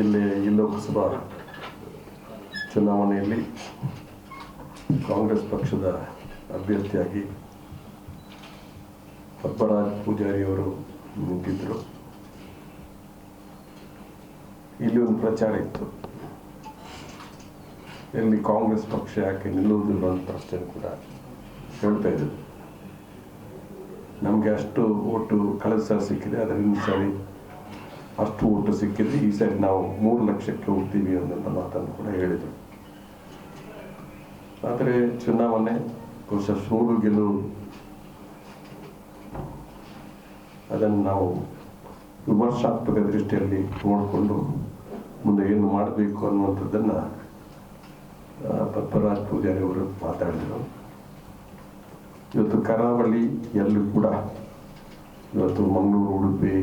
ಇಲ್ಲಿ ಈ ಲೋಕಸಭಾ ಚುನಾವಣೆಯಲ್ಲಿ ಕಾಂಗ್ರೆಸ್ ಪಕ್ಷದ ಅಭ್ಯರ್ಥಿಯಾಗಿ ಪದ್ಮರಾಜ್ ಪೂಜಾರಿಯವರು ನಿಂತಿದ್ದರು ಇಲ್ಲಿ ಒಂದು ಪ್ರಚಾರ ಇತ್ತು. ಇಲ್ಲಿ ಕಾಂಗ್ರೆಸ್ ಪಕ್ಷ ಯಾಕೆ ನಿಲ್ಲುವುದಿಲ್ಲ ಅಂತ ಪ್ರಶ್ನೆ ಕೂಡ ಹೇಳ್ತಾ ಇದ್ದರು ನಮಗೆ ಅಷ್ಟು ಓಟು ಕಳೆದ ಸಲ ಸಿಕ್ಕಿದೆ, ಅದರಿಂದ ಸರಿ ಅಷ್ಟು ಊಟ ಸಿಕ್ಕಿದ್ರೆ ಈ ಸೈಡ್ ನಾವು ಮೂರು ಲಕ್ಷಕ್ಕೆ ಹೋಗ್ತೀವಿ ಅನ್ನೋ ಮಾತನ್ನು ಕೂಡ ಹೇಳಿದರು. ಆದರೆ ಚುನಾವಣೆ ಕೋಶ ಸೋಲು ಗೆಲು ಅದನ್ನು ನಾವು ವಿಮರ್ಶಾತ್ಮಕ ದೃಷ್ಟಿಯಲ್ಲಿ ನೋಡಿಕೊಂಡು ಮುಂದೆ ಏನು ಮಾಡಬೇಕು ಅನ್ನುವಂಥದ್ದನ್ನು ಪದ್ಮರಾಜ್ ಪೂಜಾರಿ ಅವರು ಮಾತಾಡಿದರು. ಇವತ್ತು ಕರಾವಳಿ ಎಲ್ಲೂ ಕೂಡ ಇವತ್ತು ಮಂಗಳೂರು, ಉಡುಪಿ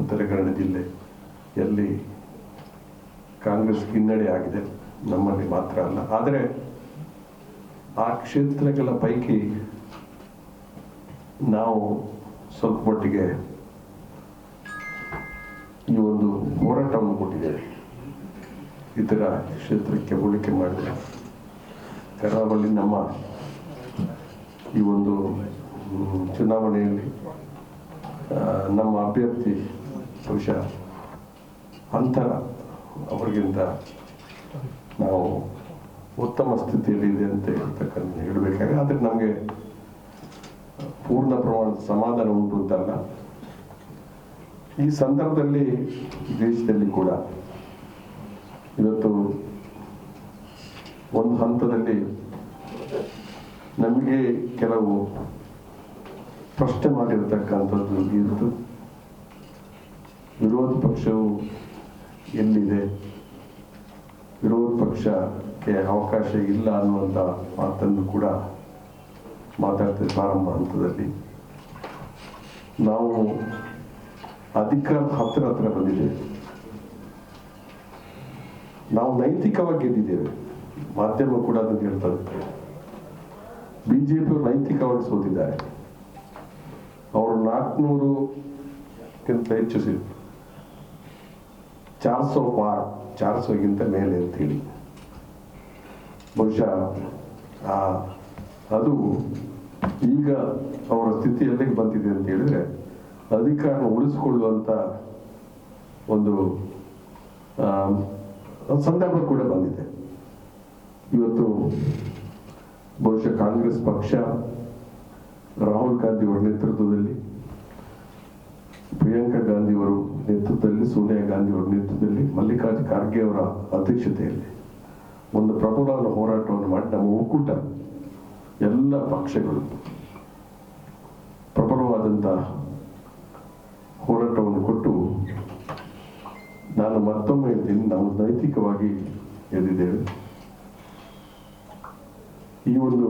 ಉತ್ತರ ಕನ್ನಡ ಜಿಲ್ಲೆ ಎಲ್ಲಿ ಕಾಂಗ್ರೆಸ್ ಹಿನ್ನಡೆ ಆಗಿದೆ. ನಮ್ಮಲ್ಲಿ ಮಾತ್ರ ಅಲ್ಲ. ಆದರೆ ಆ ಕ್ಷೇತ್ರಗಳ ಪೈಕಿ ನಾವು ಸ್ವಲ್ಪ ಮಟ್ಟಿಗೆ ಈ ಒಂದು ಹೋರಾಟವನ್ನು ಕೊಟ್ಟಿದ್ದೇವೆ. ಇತರ ಕ್ಷೇತ್ರಕ್ಕೆ ಹೋಲಿಕೆ ಮಾಡಿದರೆ ಕರಾವಳಿ ನಮ್ಮ ಈ ಒಂದು ಚುನಾವಣೆಯಲ್ಲಿ ನಮ್ಮ ಅಭ್ಯರ್ಥಿ ಬಹುಶಃ ಅಂತರ ಅವರಿಗಿಂತ ನಾವು ಉತ್ತಮ ಸ್ಥಿತಿಯಲ್ಲಿ ಇದೆ ಅಂತ ಹೇಳ್ತಕ್ಕಂಥ ಹೇಳಬೇಕಾದ್ರೆ ಆದರೆ ನಮಗೆ ಪೂರ್ಣ ಪ್ರಮಾಣದ ಸಮಾಧಾನ ಉಂಟು ಅಂತಲ್ಲ. ಈ ಸಂದರ್ಭದಲ್ಲಿ ದೇಶದಲ್ಲಿ ಕೂಡ ಇವತ್ತು ಒಂದು ಹಂತದಲ್ಲಿ ನಮಗೆ ಕೆಲವು ಪ್ರಶ್ನೆ ಮಾಡಿರ್ತಕ್ಕಂಥದ್ದು ವಿರೋಧ ಪಕ್ಷವು ಎಲ್ಲಿದೆ? ವಿರೋಧ ಪಕ್ಷಕ್ಕೆ ಅವಕಾಶ ಇಲ್ಲ ಅನ್ನುವಂಥ ಮಾತನ್ನು ಕೂಡ ಮಾತಾಡ್ತೇವೆ ಪ್ರಾರಂಭ ಹಂತದಲ್ಲಿ. ನಾವು ಅಧಿಕಾರ ಹತ್ತಿರ ಹತ್ರ ಬಂದಿದ್ದೇವೆ. ನಾವು ನೈತಿಕವಾಗಿ ಗೆದ್ದಿದ್ದೇವೆ. ಮಾಧ್ಯಮ ಕೂಡ ಅದನ್ನು ಹೇಳ್ತದೆ ಬಿಜೆಪಿ ನೈತಿಕವಾಗಿ ಸೋತಿದ್ದಾರೆ. ಅವರು ನಾಲ್ಕುನೂರುಕ್ಕಿಂತ ಹೆಚ್ಚು ಸಿ ಚಾರ್ ಸೋ ಪಾರ್ ಚಾರ್ ಸೋಗಿಂತ ಮೇಲೆ ಅಂತೇಳಿ ಬಹುಶಃ ಅದು ಈಗ ಅವರ ಸ್ಥಿತಿ ಎಲ್ಲಿಗೆ ಬಂದಿದೆ ಅಂತ ಹೇಳಿದ್ರೆ, ಅಧಿಕಾರ ಉಳಿಸಿಕೊಳ್ಳುವಂತ ಒಂದು ಸಂದರ್ಭ ಕೂಡ ಬಂದಿದೆ. ಇವತ್ತು ಬಹುಶಃ ಕಾಂಗ್ರೆಸ್ ಪಕ್ಷ ರಾಹುಲ್ ಗಾಂಧಿ ಅವರ ನೇತೃತ್ವದಲ್ಲಿ ಪ್ರಿಯಾಂಕಾ ಗಾಂಧಿ ಅವರ ನೇತೃತ್ವದಲ್ಲಿ, ಸೋನಿಯಾ ಗಾಂಧಿ ಅವರ ನೇತೃತ್ವದಲ್ಲಿ ಮಲ್ಲಿಕಾರ್ಜುನ ಖರ್ಗೆ ಅವರ ಅಧ್ಯಕ್ಷತೆಯಲ್ಲಿ ಒಂದು ಪ್ರಬಲವಾದ ಹೋರಾಟವನ್ನು ಮಾಡಿ, ನಮ್ಮ ಒಕ್ಕೂಟ, ಎಲ್ಲ ಪಕ್ಷಗಳು ಪ್ರಬಲವಾದಂಥ ಹೋರಾಟವನ್ನು ಕೊಟ್ಟು ನಾನು ಮತ್ತೊಮ್ಮೆ ಹೇಳ್ತೀನಿ ನಾವು ನೈತಿಕವಾಗಿ ಎದ್ದಿದ್ದೇವೆ. ಈ ಒಂದು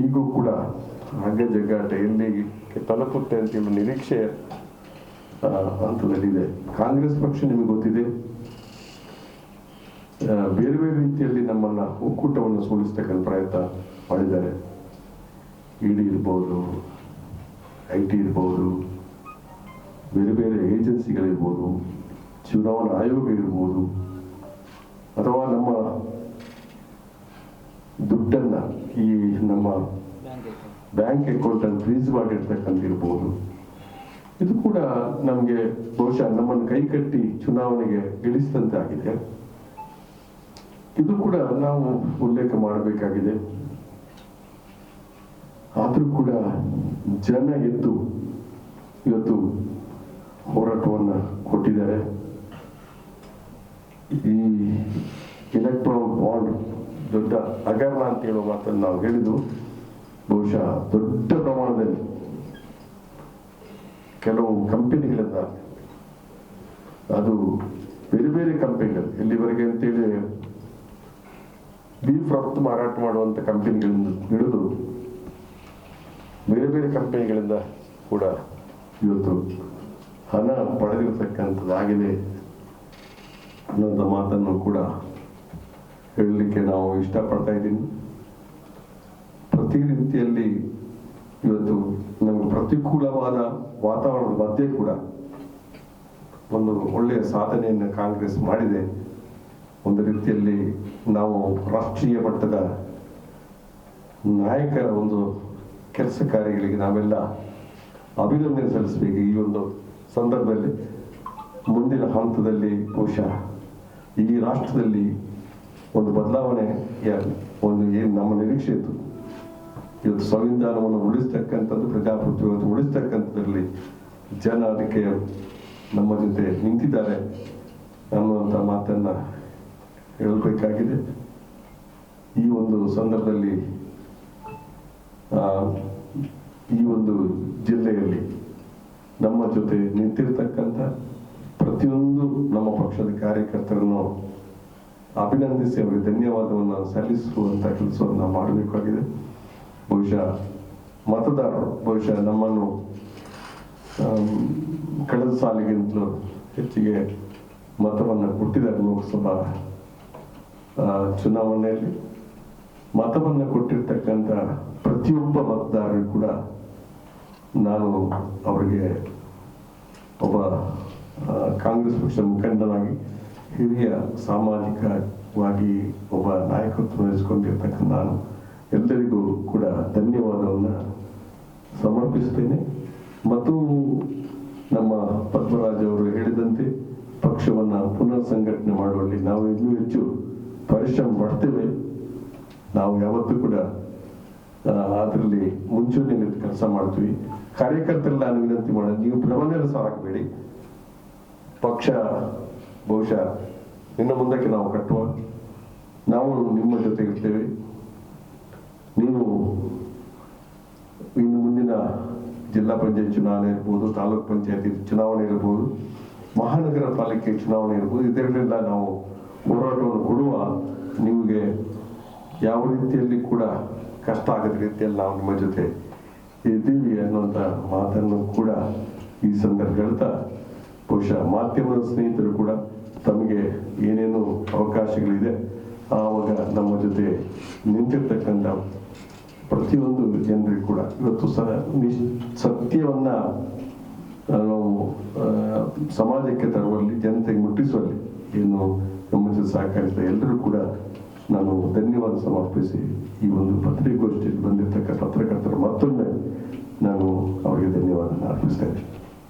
ಈಗೂ ಕೂಡ ಹಗ್ಗ ಜಗ್ಗಾಟ ಎಲ್ಲಿಗೆ ತಲುಪುತ್ತೆ ಅಂತ ಹೇಳುವ ನಿರೀಕ್ಷೆ ಹಂತದಲ್ಲಿದೆ. ಕಾಂಗ್ರೆಸ್ ಪಕ್ಷ ನಿಮಗೆ ಗೊತ್ತಿದೆ. ಬೇರೆ ಬೇರೆ ರೀತಿಯಲ್ಲಿ ನಮ್ಮನ್ನ ಒಕ್ಕೂಟವನ್ನು ಸೋಲಿಸ್ತಕ್ಕಂಥ ಪ್ರಯತ್ನ ಮಾಡಿದ್ದಾರೆ. ಇಡಿ ಇರ್ಬೋದು, ಐ ಟಿ ಇರ್ಬೋದು, ಬೇರೆ ಬೇರೆ ಏಜೆನ್ಸಿಗಳಿರ್ಬೋದು, ಚುನಾವಣಾ ಆಯೋಗ ಇರ್ಬೋದು, ಅಥವಾ ನಮ್ಮ ದುಡ್ಡನ್ನ ಈ ನಮ್ಮ ಬ್ಯಾಂಕ್ ಅಕೌಂಟ್ ಅನ್ನು ಫ್ರೀಸ್ ಮಾಡಿರ್ತಕ್ಕಂಥ ಇದು ಕೂಡ ನಮಗೆ ಬಹುಶಃ ನಮ್ಮನ್ನು ಕೈ ಕಟ್ಟಿ ಚುನಾವಣೆಗೆ ಇಳಿಸಿದಂತೆ ಆಗಿದೆ ಇದು ಕೂಡ ನಾವು ಉಲ್ಲೇಖ ಮಾಡಬೇಕಾಗಿದೆ. ಆದರೂ ಕೂಡ ಜನ ಎದ್ದು ಇವತ್ತು ಹೋರಾಟವನ್ನು ಕೊಟ್ಟಿದ್ದಾರೆ. ಈ ಎಲೆಕ್ಟ್ರಾನಿಕ್ ಬಾಂಡ್ ದೊಡ್ಡ ಹಗರಣ ಅಂತ ಹೇಳುವ ಮಾತನ್ನು ನಾವು ಹೇಳಿದ್ದು ಬಹುಶಃ ದೊಡ್ಡ ಪ್ರಮಾಣದಲ್ಲಿ ಕೆಲವು ಕಂಪನಿಗಳಿಂದ ಅದು ಬೇರೆ ಬೇರೆ ಕಂಪನಿಗಳು. ಇಲ್ಲಿವರೆಗೆ ಅಂತೇಳಿ ಬೀಫ್ ರಫ್ತು ಮಾರಾಟ ಮಾಡುವಂತ ಕಂಪನಿಗಳಿಂದ ಹಿಡಿದು ಬೇರೆ ಬೇರೆ ಕಂಪನಿಗಳಿಂದ ಕೂಡ ಇವತ್ತು ಹಣ ಪಡೆದಿರತಕ್ಕಂಥದ್ದಾಗಿದೆ ಅನ್ನೋಂಥ ಮಾತನ್ನು ಕೂಡ ಹೇಳಲಿಕ್ಕೆ ನಾವು ಇಷ್ಟಪಡ್ತಾ ಇದ್ದೀನಿ. ಪ್ರತಿ ರೀತಿಯಲ್ಲಿ ಇವತ್ತು ನಮಗೆ ಪ್ರತಿಕೂಲವಾದ ವಾತಾವರಣದ ಮಧ್ಯೆ ಕೂಡ ಒಂದು ಒಳ್ಳೆಯ ಸಾಧನೆಯನ್ನು ಕಾಂಗ್ರೆಸ್ ಮಾಡಿದೆ. ಒಂದು ರೀತಿಯಲ್ಲಿ ನಾವು ರಾಷ್ಟ್ರೀಯ ಮಟ್ಟದ ನಾಯಕರ ಒಂದು ಕೆಲಸ ಕಾರ್ಯಗಳಿಗೆ ನಾವೆಲ್ಲ ಅಭಿನಂದನೆ ಸಲ್ಲಿಸಬೇಕು. ಈ ಒಂದು ಸಂದರ್ಭದಲ್ಲಿ ಮುಂದಿನ ಹಂತದಲ್ಲಿ ಬಹುಶಃ ಈ ರಾಷ್ಟ್ರದಲ್ಲಿ ಒಂದು ಬದಲಾವಣೆ ಯಾ- ಒಂದು ಏನು ನಮ್ಮ ನಿರೀಕ್ಷೆ ಇತ್ತು. ಇವತ್ತು ಸಂವಿಧಾನವನ್ನು ಉಳಿಸ್ತಕ್ಕಂಥದ್ದು ಪ್ರಜಾಪ್ರಭುತ್ವವನ್ನು ಉಳಿಸ್ತಕ್ಕಂಥದ್ರಲ್ಲಿ ಜನ ಅದಕ್ಕೆ ನಮ್ಮ ಜೊತೆ ನಿಂತಿದ್ದಾರೆ ಅನ್ನುವಂಥ ಮಾತನ್ನು ಹೇಳಬೇಕಾಗಿದೆ. ಈ ಒಂದು ಸಂದರ್ಭದಲ್ಲಿ ಈ ಒಂದು ಜಿಲ್ಲೆಯಲ್ಲಿ ನಮ್ಮ ಜೊತೆ ನಿಂತಿರ್ತಕ್ಕಂಥ ಪ್ರತಿಯೊಂದು ನಮ್ಮ ಪಕ್ಷದ ಕಾರ್ಯಕರ್ತರನ್ನು ಅಭಿನಂದಿಸಿ ಅವರಿಗೆ ಧನ್ಯವಾದವನ್ನು ಸಲ್ಲಿಸುವಂಥ ಕೆಲಸವನ್ನು ಮಾಡಬೇಕಾಗಿದೆ. ಬಹುಶಃ ಮತದಾರರು, ಬಹುಶಃ ನಮ್ಮನ್ನು ಕಳೆದ ಸಾಲಿಗಿಂತಲೂ ಹೆಚ್ಚಿಗೆ ಮತವನ್ನು ಕೊಟ್ಟಿದ್ದಾರೆ ಲೋಕಸಭಾ ಚುನಾವಣೆಯಲ್ಲಿ. ಮತವನ್ನು ಕೊಟ್ಟಿರ್ತಕ್ಕಂಥ ಪ್ರತಿಯೊಬ್ಬ ಮತದಾರರು ಕೂಡ ನಾನು ಅವರಿಗೆ ಒಬ್ಬ ಕಾಂಗ್ರೆಸ್ ಪಕ್ಷದ ಮುಖಂಡನಾಗಿ, ಹಿರಿಯ ಸಾಮಾಜಿಕವಾಗಿ ಒಬ್ಬ ನಾಯಕತ್ವ ವಹಿಸಿಕೊಂಡಿರ್ತಕ್ಕಂಥ ನಾನು ಎಲ್ಲರಿಗೂ ಕೂಡ ಧನ್ಯವಾದವನ್ನು ಸಮರ್ಪಿಸ್ತೇನೆ ಮತ್ತು ನಮ್ಮ ಪದ್ಮರಾಜ್ ಅವರು ಹೇಳಿದಂತೆ ಪಕ್ಷವನ್ನು ಪುನರ್ ಸಂಘಟನೆ ಮಾಡುವಲ್ಲಿ ನಾವು ಇನ್ನೂ ಹೆಚ್ಚು ಪರಿಶ್ರಮ ಪಡ್ತೇವೆ. ನಾವು ಯಾವತ್ತೂ ಕೂಡ ಅದರಲ್ಲಿ ಮುಂಚೂಣಿಯಲ್ಲಿ ಕೆಲಸ ಮಾಡ್ತೀವಿ. ಕಾರ್ಯಕರ್ತರಲ್ಲಿ ನಾನು ವಿನಂತಿ ಮಾಡೋದು, ನೀವು ಭ್ರಮಣೆಲ್ಲ ಸಾಕಬೇಡಿ ಪಕ್ಷ ಬಹುಶಃ ನಿನ್ನ ಮುಂದಕ್ಕೆ ನಾವು ಕಟ್ಟುವ, ನಾವು ನಿಮ್ಮ ಜೊತೆ ಇರ್ತೇವೆ ನೀವು ಇನ್ನು ಮುಂದಿನ ಜಿಲ್ಲಾ ಪಂಚಾಯತ್ ಚುನಾವಣೆ ಇರ್ಬೋದು, ತಾಲೂಕ್ ಪಂಚಾಯತಿ ಚುನಾವಣೆ ಇರ್ಬೋದು, ಮಹಾನಗರ ಪಾಲಿಕೆ ಚುನಾವಣೆ ಇರ್ಬೋದು, ಇದರಲ್ಲೆಲ್ಲ ನಾವು ಹೋರಾಟವನ್ನು ಕೊಡುವ ನಿಮಗೆ ಯಾವ ರೀತಿಯಲ್ಲಿ ಕೂಡ ಕಷ್ಟ ಆಗದ ರೀತಿಯಲ್ಲಿ ನಾವು ನಿಮ್ಮ ಜೊತೆ ಇದ್ದೀವಿ ಅನ್ನುವಂಥ ಮಾತನ್ನು ಕೂಡ ಈ ಸಂದರ್ಭ ಹೇಳ್ತಾ, ಬಹುಶಃ ಮಾಧ್ಯಮದ ಸ್ನೇಹಿತರು ಕೂಡ ತಮಗೆ ಏನೇನು ಅವಕಾಶಗಳಿದೆ, ಆವಾಗ ನಮ್ಮ ಜೊತೆ ನಿಂತಿರ್ತಕ್ಕಂಥ ಪ್ರತಿಯೊಂದು ಜನರಿಗೂ ಕೂಡ. ಇವತ್ತು ನಿಶ್ ಸತ್ಯವನ್ನ ನಾವು ಸಮಾಜಕ್ಕೆ ತರುವಲ್ಲಿ, ಜನತೆಗೆ ಮುಟ್ಟಿಸುವಲ್ಲಿ ಏನು ಜೊತೆ ಸಹಕರಿಸಿದ ಎಲ್ಲರೂ ಕೂಡ ನಾನು ಧನ್ಯವಾದ ಸಮರ್ಪಿಸಿ ಈ ಒಂದು ಪತ್ರಿಕಾಗೋಷ್ಠಿಯಲ್ಲಿ ಬಂದಿರತಕ್ಕ ಪತ್ರಕರ್ತರು ಮತ್ತೊಮ್ಮೆ ನಾನು ಅವರಿಗೆ ಧನ್ಯವಾದ ಅರ್ಪಿಸ್ತೇನೆ.